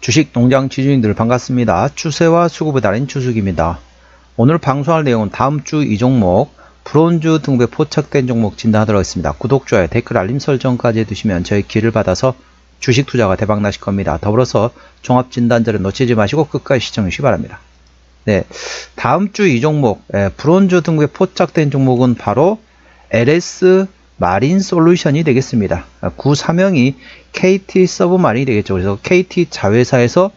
주식 농장 지주인들 반갑습니다. 추세와 수급에 달인 추숙입니다. 오늘 방송할 내용은 다음 주 이 종목 브론즈 등급에 포착된 종목 진단하도록 하겠습니다. 구독, 좋아요, 댓글, 알림 설정까지 해두시면 저희 길을 받아서 주식 투자가 대박 나실 겁니다. 더불어서 종합 진단자를 놓치지 마시고 끝까지 시청해 주시기 바랍니다. 네, 다음 주 이 종목 예, 브론즈 등급에 포착된 종목은 바로 LS 마린 솔루션이 되겠습니다. 아, 구 사명이 KT 서브마린이 되겠죠. 그래서 KT 자회사에서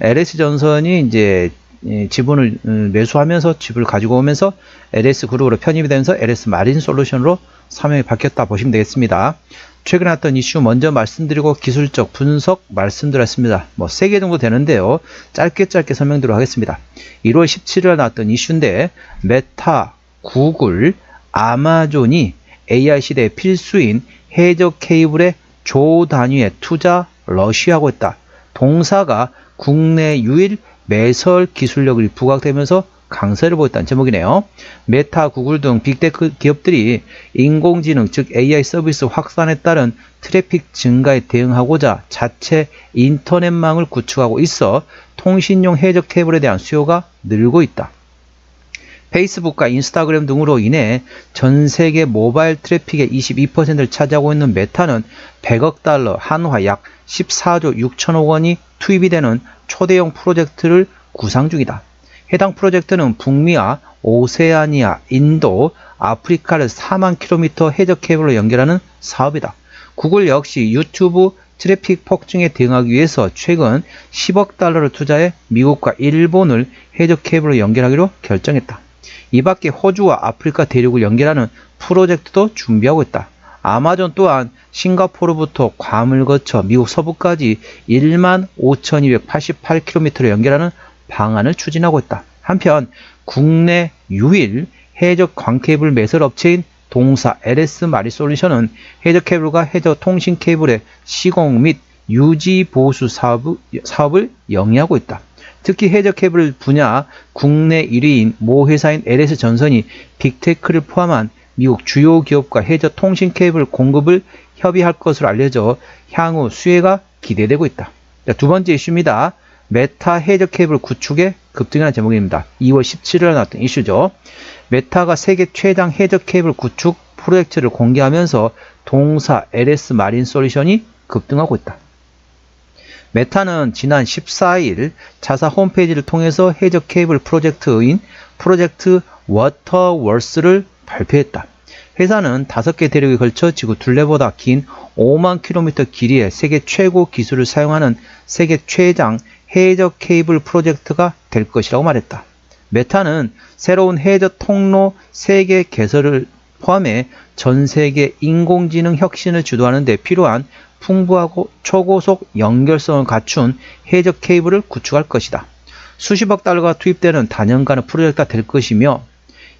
LS 전선이 이제 이 지분을 음, 매수하면서 집을 가지고 오면서 LS 그룹으로 편입이 되면서 LS 마린 솔루션으로 사명이 바뀌었다 보시면 되겠습니다. 최근에 났던 이슈 먼저 말씀드리고 기술적 분석 말씀드렸습니다. 뭐세개 정도 되는데요. 짧게 짧게 설명드리도록 하겠습니다. 1월 17일 나왔던 이슈인데 메타, 구글, 아마존이 AI 시대의 필수인 해적 케이블의 조 단위의 투자 러시하고 있다. 동사가 국내 유일 매설 기술력을 부각되면서 강세를 보였다는 제목이네요. 메타, 구글 등 빅테크 기업들이 인공지능 즉 AI 서비스 확산에 따른 트래픽 증가에 대응하고자 자체 인터넷망을 구축하고 있어 통신용 해적 케이블에 대한 수요가 늘고 있다. 페이스북과 인스타그램 등으로 인해 전 세계 모바일 트래픽의 22%를 차지하고 있는 메타는 100억 달러 한화 약 14조 6천억 원이 투입이 되는 초대형 프로젝트를 구상 중이다. 해당 프로젝트는 북미와 오세아니아, 인도, 아프리카를 4만 킬로미터 해적 케이블로 연결하는 사업이다. 구글 역시 유튜브 트래픽 폭증에 대응하기 위해서 최근 10억 달러를 투자해 미국과 일본을 해적 케이블로 연결하기로 결정했다. 이 밖에 호주와 아프리카 대륙을 연결하는 프로젝트도 준비하고 있다. 아마존 또한 싱가포르부터 괌을 거쳐 미국 서부까지 1만 5288km를 연결하는 방안을 추진하고 있다. 한편 국내 유일 해적 광케이블 매설 업체인 동사 LS 마리 솔루션은 해적 케이블과 해적 통신 케이블의 시공 및 유지 보수 사업, 사업을 영위하고 있다. 특히 해적 케이블 분야 국내 1위인 모 회사인 LS 전선이 빅테크를 포함한 미국 주요 기업과 해적 통신 케이블 공급을 협의할 것으로 알려져 향후 수혜가 기대되고 있다. 자, 두 번째 이슈입니다. 메타 해적 케이블 구축에 급등하는 제목입니다. 2월 17일에 나왔던 이슈죠. 메타가 세계 최장 해적 케이블 구축 프로젝트를 공개하면서 동사 LS 마린 솔루션이 급등하고 있다. 메타는 지난 14일 자사 홈페이지를 통해서 해적 케이블 프로젝트인 프로젝트 워터월스를 발표했다. 회사는 5개 대륙에 걸쳐 지구 둘레보다 긴 5만 킬로미터 길이의 세계 최고 기술을 사용하는 세계 최장 해적 케이블 프로젝트가 될 것이라고 말했다. 메타는 새로운 해적 통로 3개 개설을 포함해 전 세계 인공지능 혁신을 주도하는 데 필요한 풍부하고 초고속 연결성을 갖춘 해적 케이블을 구축할 것이다. 수십억 달러가 투입되는 단연간의 프로젝트가 될 것이며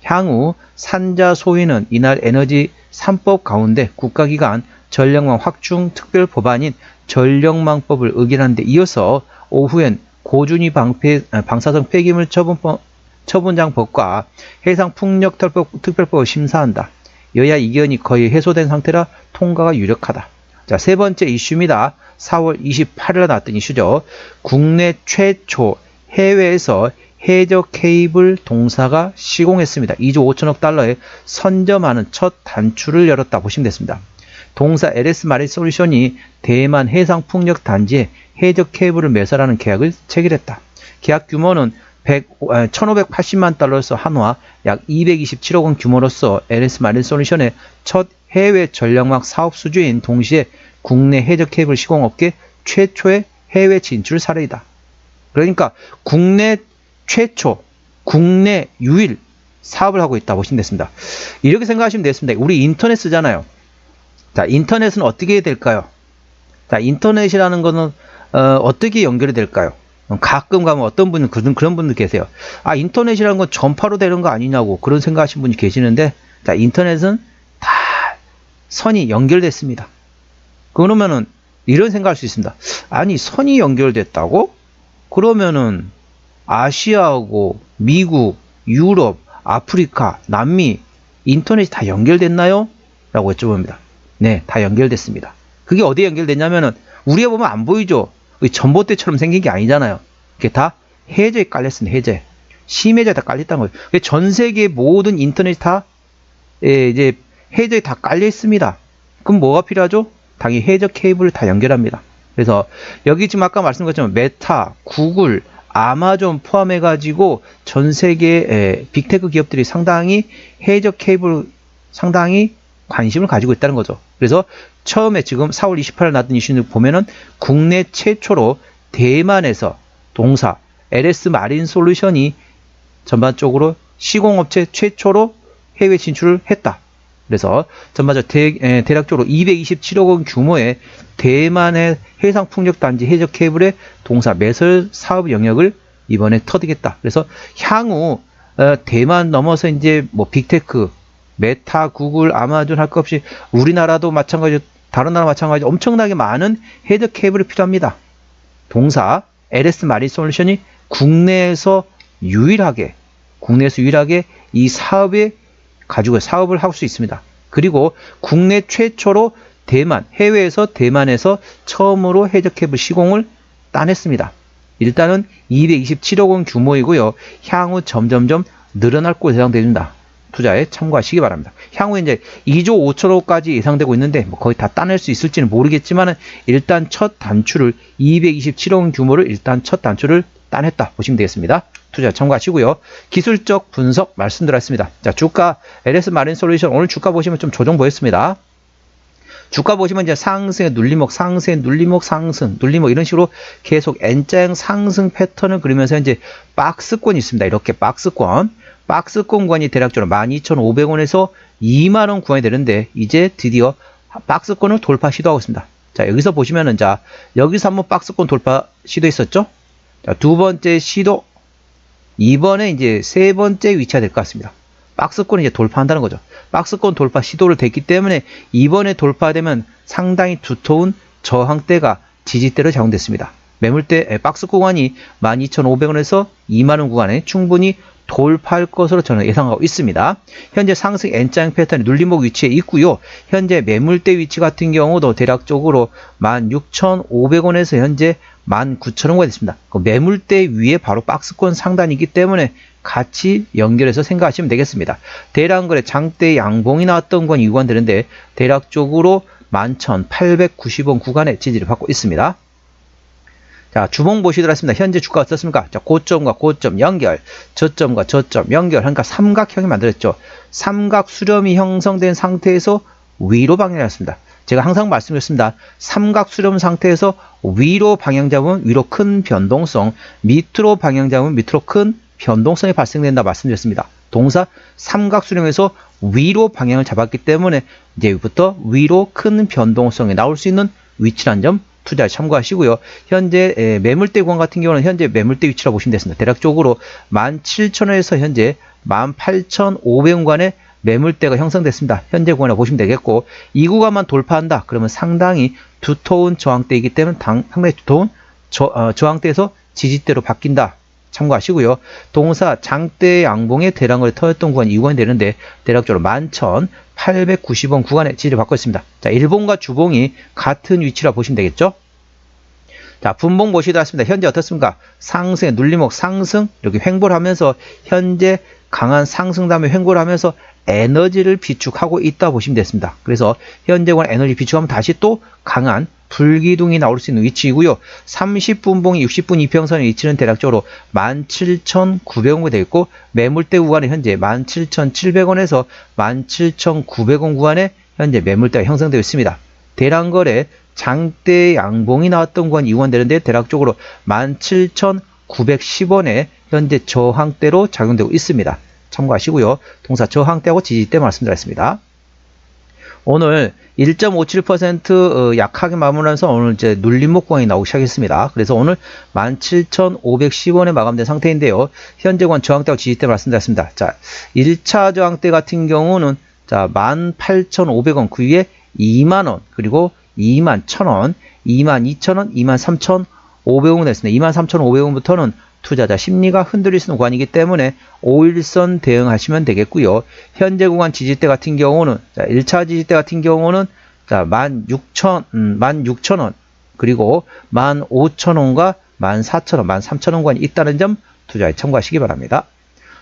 향후 산자 소위는 이날 에너지 3법 가운데 국가기관 전력망 확충 특별 법안인 전력망법을 의결한 데 이어서 오후엔 고준위 방패, 방사성 폐기물 처분법, 처분장법과 해상풍력특별법, 특별법을 심사한다. 여야 이견이 거의 해소된 상태라 통과가 유력하다. 자, 세 번째 이슈입니다. 4월 28일에 나왔던 이슈죠. 국내 최초 해외에서 해적 케이블 동사가 시공했습니다. 2조 5천억 달러에 선점하는 첫 단추를 열었다 보시면 됐습니다. 동사 LS 마리 솔루션이 대만 해상 풍력 단지에 해적 케이블을 매설하는 계약을 체결했다. 계약 규모는 100, 1580만 달러에서 한화 약 227억 원 규모로서 LS 마린 솔루션의 첫 해외 전력망 사업 수주인 동시에 국내 해적 케이블 시공업계 최초의 해외 진출 사례이다. 그러니까 국내 최초, 국내 유일 사업을 하고 있다 보시면 됐습니다. 이렇게 생각하시면 되겠습니다. 우리 인터넷 쓰잖아요. 자, 인터넷은 어떻게 될까요? 자, 인터넷이라는 거는 어, 떻게 연결이 될까요? 가끔 가면 어떤 분은 그런, 그런 분들 계세요. 아, 인터넷이라는 건 전파로 되는 거 아니냐고 그런 생각하시는 분이 계시는데, 자, 인터넷은 다 선이 연결됐습니다. 그러면은 이런 생각할 수 있습니다. 아니, 선이 연결됐다고? 그러면은 아시아하고 미국, 유럽, 아프리카, 남미, 인터넷이 다 연결됐나요? 라고 여쭤봅니다. 네, 다 연결됐습니다. 그게 어디에 연결됐냐면은 우리가 보면 안 보이죠. 이 전봇대처럼 생긴 게 아니잖아요. 이게 다 해저에 깔렸습니다. 해제. 심해저에 다 깔렸다는 거예요. 그전 세계 모든 인터넷 다 예, 이제 해저에 다 깔려 있습니다. 그럼 뭐가 필요하죠? 당연히 해저 케이블을 다 연결합니다. 그래서 여기 지금 아까 것처럼 메타, 구글, 아마존 포함해 가지고 전 세계 에, 빅테크 기업들이 상당히 해저 케이블 상당히 관심을 가지고 있다는 거죠. 그래서 처음에 지금 4월 28일 나왔던 이슈를 보면은 국내 최초로 대만에서 동사 LS 마린 솔루션이 전반적으로 시공업체 최초로 해외 진출을 했다. 그래서 전반적 대, 에, 대략적으로 227억 원 규모의 대만의 해상 풍력 단지 해저 케이블의 동사 매설 사업 영역을 이번에 터득했다. 그래서 향후 어, 대만 넘어서 이제 뭐 빅테크, 메타, 구글, 아마존 할 것 없이 우리나라도 마찬가지, 다른 나라 마찬가지 엄청나게 많은 헤드 케이블이 필요합니다. 동사 LS 마린 솔루션이 국내에서 유일하게 국내에서 유일하게 이 사업에 가지고 사업을 할 수 있습니다. 그리고 국내 최초로 대만 해외에서 대만에서 처음으로 해저 케이블 시공을 따냈습니다. 일단은 227억 원 규모이고요. 향후 점점점 늘어날 것으로 예상됩니다. 투자에 참고하시기 바랍니다. 향후 이제 2조 5천억까지 예상되고 있는데 뭐 거의 다 따낼 수 있을지는 모르겠지만 일단 첫 단추를 227억 원 규모를 일단 첫 단추를 따냈다 보시면 되겠습니다. 투자 참고하시고요. 기술적 분석 말씀드렸습니다. 자 주가 LS 마린 솔루션 오늘 주가 보시면 좀 조정 보였습니다. 주가 보시면 이제 상승의 눌림목, 상승의 눌림목, 상승, 눌림목 이런 식으로 계속 N자형 상승 패턴을 그리면서 이제 박스권이 있습니다. 이렇게 박스권. 박스권권이 대략적으로 12,500원에서 2만원 구간이 되는데 이제 드디어 박스권을 돌파 시도하고 있습니다. 자, 여기서 보시면은 자, 여기서 한번 박스권 돌파 시도했었죠? 자, 두 번째 시도, 이번에 이제 세 번째 위치가 될 것 같습니다. 박스권을 이제 돌파한다는 거죠. 박스권 돌파 시도를 됐기 때문에 이번에 돌파되면 상당히 두터운 저항대가 지지대로 작용됐습니다. 매물대 에, 박스 구간이 12,500원에서 2만원 구간에 충분히 돌파할 것으로 저는 예상하고 있습니다. 현재 상승 N자형 패턴이 눌림목 위치에 있고요. 현재 매물대 위치 같은 경우도 대략적으로 16,500원에서 현재 19,000원가 됐습니다. 그 매물대 위에 바로 박스권 상단이기 때문에 같이 연결해서 생각하시면 되겠습니다. 대량거래 장대 양봉이 나왔던 건 이유가 되는데 대략적으로 11,890원 구간에 지지를 받고 있습니다. 자, 주봉 보시도록 하겠습니다. 현재 주가 어떻습니까? 자, 고점과 고점 연결, 저점과 저점 연결, 그러니까 삼각형이 만들었죠. 삼각 수렴이 형성된 상태에서 위로 방향이었습니다. 제가 항상 말씀드렸습니다. 삼각 수렴 상태에서 위로 방향 잡으면 위로 큰 변동성, 밑으로 방향 잡으면 밑으로 큰 변동성이 발생된다 말씀드렸습니다. 동사 삼각 수렴에서 위로 방향을 잡았기 때문에 이제부터 위로 큰 변동성이 나올 수 있는 위치란 점 투자에 참고하시고요. 현재 에, 매물대 구간 같은 경우는 현재 매물대 위치라고 보시면 되겠습니다. 대략적으로 17,000원에서 현재 18,500원간의 매물대가 형성됐습니다. 현재 구간을 보시면 되겠고 이 구간만 돌파한다. 그러면 상당히 두터운 저항대이기 때문에 당, 상당히 두터운 저, 어, 저항대에서 지지대로 바뀐다. 참고하시고요. 동사 장대 양봉의 대량을 터였던 구간이 이 구간이 되는데 대략적으로 11,890원 구간에 지지를 받고 있습니다. 자, 일봉과 주봉이 같은 위치라 보시면 되겠죠? 자, 분봉 보시다 왔습니다. 현재 어떻습니까? 상승의 눌림목 상승 이렇게 횡보를 하면서 현재 강한 상승 다음에 횡보를 하면서 에너지를 비축하고 있다 보시면 됐습니다. 그래서 현재 관 에너지 비축하면 다시 또 강한 불기둥이 나올 수 있는 위치이고요. 30분봉이 60분 이평선의 위치는 대략적으로 17,900원이 되어 있고 매물대 구간은 현재 17,700원에서 17,900원 구간에 현재 매물대가 형성되어 있습니다. 대량거래 장대 양봉이 나왔던 건 이원되는데 대략적으로 17,910원에 현재 저항대로 작용되고 있습니다. 참고하시고요. 동사 저항대하고 지지대 말씀드렸습니다. 오늘 1.57% 어, 약하게 마무리하면서 오늘 이제 눌림목 구간이 나오기 시작했습니다. 그래서 오늘 17,510원에 마감된 상태인데요. 현재관 저항대와 지지대 말씀드렸습니다. 자, 1차 저항대 같은 경우는 자, 18,500원 그 위에 2만원 그리고 2만 1,000원, 2만 2,000원, 2만 3,500원 됐습니다. 2만 3,500원부터는 투자자 심리가 흔들릴 수 있는 구간이기 때문에 5일선 대응하시면 되겠고요. 현재 구간 지지대 같은 경우는 자, 1차 지지대 같은 경우는 자, 16,000, 음, 16,000원 그리고 15,000원과 14,000원, 13,000원 구간이 있다는 점 투자에 참고하시기 바랍니다.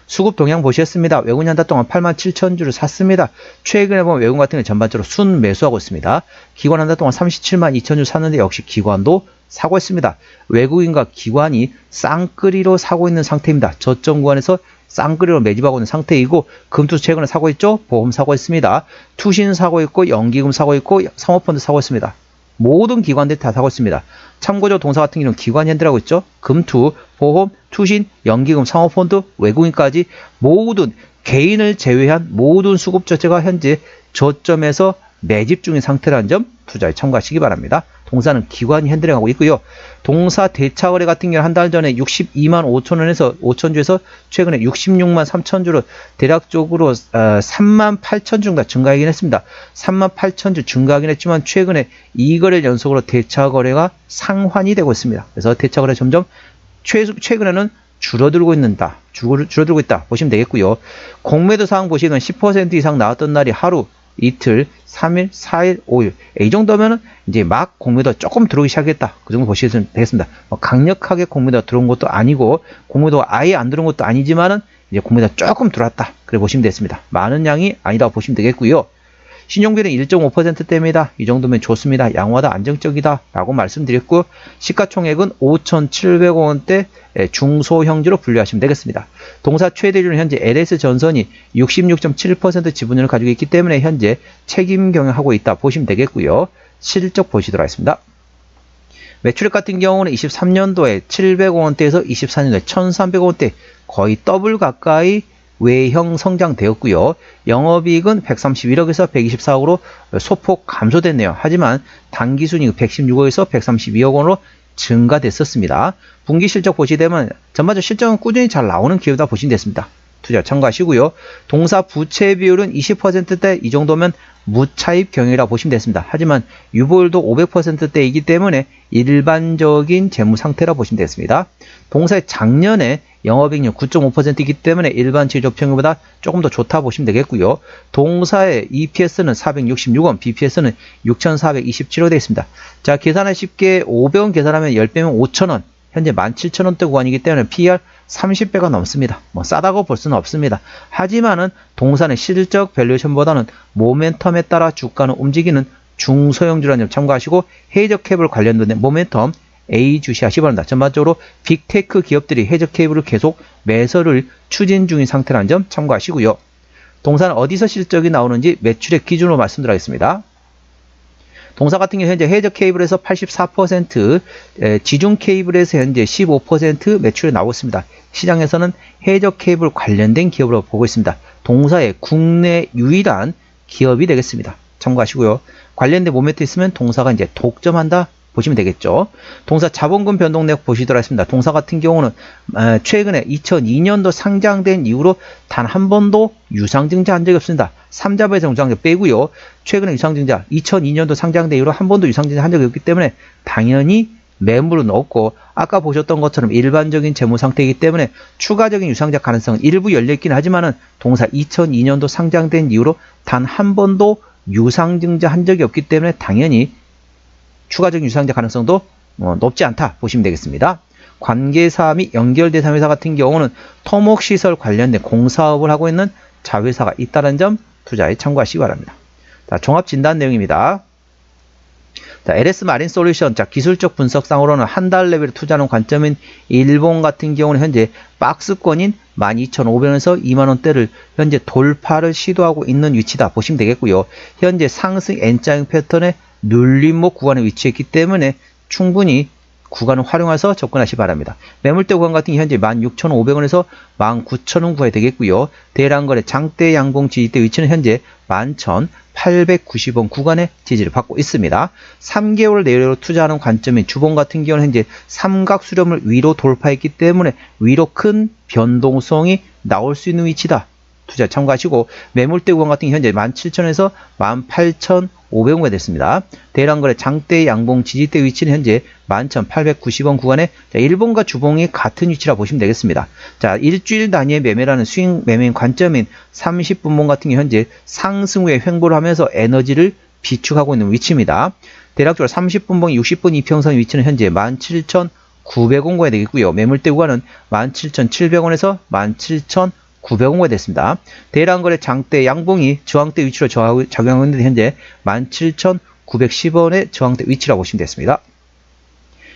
수급 동향 보시겠습니다. 외국인 한 달 동안 87,000주를 샀습니다. 최근에 보면 외국인 같은 경우 전반적으로 순 매수하고 있습니다. 기관 한 달 동안 37만 2천주 샀는데 역시 기관도 사고 있습니다. 외국인과 기관이 쌍끌이로 사고 있는 상태입니다. 저점 구간에서 쌍끌이로 매집하고 있는 상태이고 금투 최근에 사고 있죠. 보험 사고 있습니다. 투신 사고 있고 연기금 사고 있고 상호펀드 사고 있습니다. 모든 기관들이 다 사고 있습니다. 참고적으로 동사 같은 경우는 기관 현대라고 있죠. 금투, 보험, 투신, 연기금, 상호펀드, 외국인까지 모든 개인을 제외한 모든 수급 자체가 현재 저점에서 매집 중인 상태라는 점 투자에 참고하시기 바랍니다. 동사는 기관이 핸들링하고 있고요. 동사 대차 거래 같은 경우는 한달 전에 62만 5천 원에서 5천 주에서 최근에 66만 3천 주로 대략적으로 어, 3만 8천 주 정도 증가하긴 했습니다. 3만 8천 주 증가하긴 했지만 최근에 이거래 연속으로 대차 거래가 상환이 되고 있습니다. 그래서 대차 거래 점점 최, 최근에는 줄어들고 있는다. 줄, 줄어들고 있다. 보시면 되겠고요. 공매도 사항 보시면 10% 이상 나왔던 날이 하루 이틀, 3일, 4일, 5일. 이 정도면은 이제 막 공매도 조금 들어오기 시작했다. 그 정도 보시면 되겠습니다. 뭐 강력하게 공매도 들어온 것도 아니고 공매도가 아예 안 들어온 것도 아니지만은 이제 공매도 조금 들어왔다. 그래 보시면 되겠습니다. 많은 양이 아니라고 보시면 되겠고요. 신용비는 1.5%대입니다. 이 정도면 좋습니다. 양호하다, 안정적이다 라고 말씀드렸고 시가총액은 5,700원대 중소형주로 분류하시면 되겠습니다. 동사 최대주는 현재 LS전선이 66.7% 지분율을 가지고 있기 때문에 현재 책임 경영하고 있다 보시면 되겠고요. 실적 보시도록 하겠습니다. 매출액 같은 경우는 23년도에 700원대에서 24년도에 1300원대 거의 더블 가까이 외형 성장되었고요. 영업이익은 131억에서 124억으로 소폭 감소됐네요. 하지만 단기순이익 116억에서 132억 원으로 증가됐었습니다. 분기 실적 보시되면 전반적 실적은 꾸준히 잘 나오는 기업이다 보시면 됐습니다. 투자 참고하시고요. 동사 부채 비율은 20%대 이 정도면 무차입 경영이라 보시면 됐습니다. 하지만 유보율도 500%대이기 때문에 일반적인 재무 상태라 보시면 되겠습니다. 동사의 작년에 영업이익률 9.5%이기 때문에 일반 지적 평균보다 조금 더 좋다 보시면 되겠고요. 동사의 EPS는 466원, BPS는 6,427원 되어 있습니다. 자, 계산을 쉽게 500원 계산하면 10배면 5,000원, 현재 17,000원대 구간이기 때문에 PR 30배가 넘습니다. 뭐 싸다고 볼 수는 없습니다. 하지만은 동사는 실적 밸류에이션보다는 모멘텀에 따라 주가는 움직이는 중소형주라는 점 참고하시고 해적 캡을 관련된 모멘텀 A 주시하시 바랍니다. 전반적으로 빅테크 기업들이 해적 케이블을 계속 매설을 추진 중인 상태라는 점 참고하시고요. 동사는 어디서 실적이 나오는지 매출액 기준으로 말씀드리겠습니다. 동사 같은 경우 현재 해적 케이블에서 84%, 지중 케이블에서 현재 15% 매출이 나오고 있습니다. 시장에서는 해적 케이블 관련된 기업으로 보고 있습니다. 동사의 국내 유일한 기업이 되겠습니다. 참고하시고요. 관련된 모멘트 있으면 동사가 이제 독점한다 보시면 되겠죠. 동사 자본금 변동 내역 보시도록 하겠습니다. 동사 같은 경우는 최근에 2002년도 상장된 이후로 단 한 번도 유상증자 한 적이 없습니다. 3자부에서 유상증자 빼고요. 최근에 유상증자 2002년도 상장된 이후로 한 번도 유상증자 한 적이 없기 때문에 당연히 매물은 없고 아까 보셨던 것처럼 일반적인 재무 상태이기 때문에 추가적인 유상자 가능성은 일부 열려있긴 하지만은 동사 2002년도 상장된 이후로 단 한 번도 유상증자 한 적이 없기 때문에 당연히 추가적인 유상자 가능성도 어, 높지 않다 보시면 되겠습니다. 관계사 및 연결 대상 회사 같은 경우는 토목시설 관련된 공사업을 하고 있는 자회사가 있다는 점 투자에 참고하시기 바랍니다. 자, 종합 진단 내용입니다. 자, LS 마린 솔루션. 자, 기술적 분석상으로는 한 달 레벨 투자하는 관점인 일본 같은 경우는 현재 박스권인 12,500원에서 2만원대를 현재 돌파를 시도하고 있는 위치다 보시면 되겠고요. 현재 상승 N자형 패턴의 눌림목 구간에 위치했기 때문에 충분히 구간을 활용해서 접근하시 기 바랍니다. 매물대 구간 같은 경우 현재 16,500원에서 19,000원 구간이 되겠고요. 대량거래 장대 양봉 지지대 위치는 현재 11,890원 구간의 지지를 받고 있습니다. 3개월 내로 투자하는 관점인 주봉 같은 경우는 현재 삼각 수렴을 위로 돌파했기 때문에 위로 큰 변동성이 나올 수 있는 위치다. 투자 참고하시고 매물대 구간 같은 경우 현재 17,000에서 18,500원가 됐습니다. 대량거래 장대 양봉 지지대 위치는 현재 11,890원 구간에 자, 일본과 주봉이 같은 위치라 보시면 되겠습니다. 자, 일주일 단위의 매매라는 수익 매매인 관점인 30분봉 같은 경우 현재 상승 후에 횡보를 하면서 에너지를 비축하고 있는 위치입니다. 대략적으로 30분봉, 60분 이평선 위치는 현재 17,900원가에 되겠고요. 매물대 구간은 17,700원에서 17,900원 가 됐습니다. 대량거래 장대 양봉이 저항대 위치로 있는데 현재 17,910원의 저항대 위치라고 보시면 되겠습니다.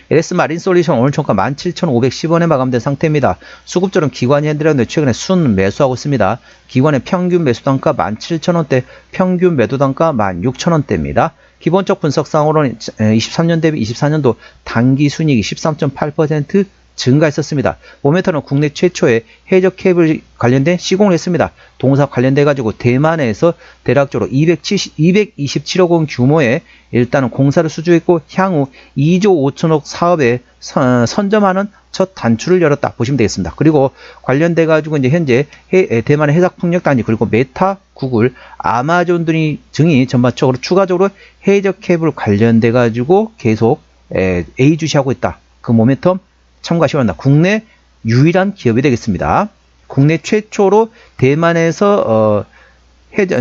LS 마린 솔루션 오늘 총가 17,510원에 마감된 상태입니다. 수급절은 기관이 핸들었는데 최근에 순 매수하고 있습니다. 기관의 평균 매수 단가 17,000원대, 평균 매도 단가 16,000원대입니다. 기본적 분석상으로는 23년 대비 24년도 단기 순이익이 13.8% 증가했었습니다. 모멘터는 국내 최초의 해적 케이블 관련된 시공을 했습니다. 동사 관련돼 가지고 대만에서 대략적으로 270, 227억 원 규모의 일단은 공사를 수주했고 향후 2조 5천억 사업에 선- 선점하는 첫 단추를 열었다 보시면 되겠습니다. 그리고 관련돼 가지고 이제 현재 해- 에, 대만의 해상 폭력 단지 그리고 메타, 구글, 아마존 등이 등이 전반적으로 추가적으로 해적 케이블 관련돼 가지고 계속 에, A 주시하고 있다. 그 모멘텀 참고하시기 바랍니다. 국내 유일한 기업이 되겠습니다. 국내 최초로 대만에서 어,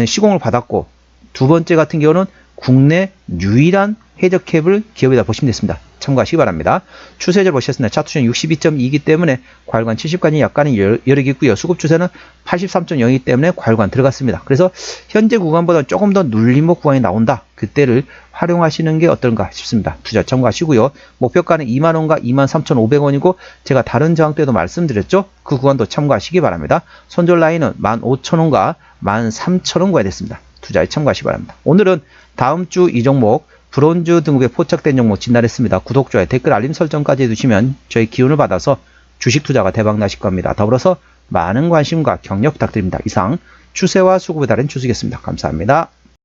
시공을 받았고 두 번째 같은 경우는 국내 유일한 해적 캡을 기업이다 보시면 됐습니다. 참고하시기 바랍니다. 추세를 보셨습니다. 차트는 62.2이기 때문에 과일관 70까지 약간의 열- 여력이 있고요. 수급 추세는 83.0이기 때문에 과일관 들어갔습니다. 그래서 현재 구간보다 조금 더 눌림목 구간이 나온다. 그때를 활용하시는 게 어떤가 싶습니다. 투자 참고하시고요. 목표가는 2만원과 23,500원이고 제가 다른 저항 때도 말씀드렸죠. 그 구간도 참고하시기 바랍니다. 손절 라인은 15,000원과 13,000원과에 됐습니다. 투자에 참고하시기 바랍니다. 오늘은 다음 주 이 종목 브론즈 등급에 포착된 종목 진단했습니다. 구독, 좋아요, 댓글, 알림 설정까지 해두시면 저희 기운을 받아서 주식 투자가 대박 나실 겁니다. 더불어서 많은 관심과 격려 부탁드립니다. 이상 추세와 수급에 다른 추수겠습니다. 감사합니다.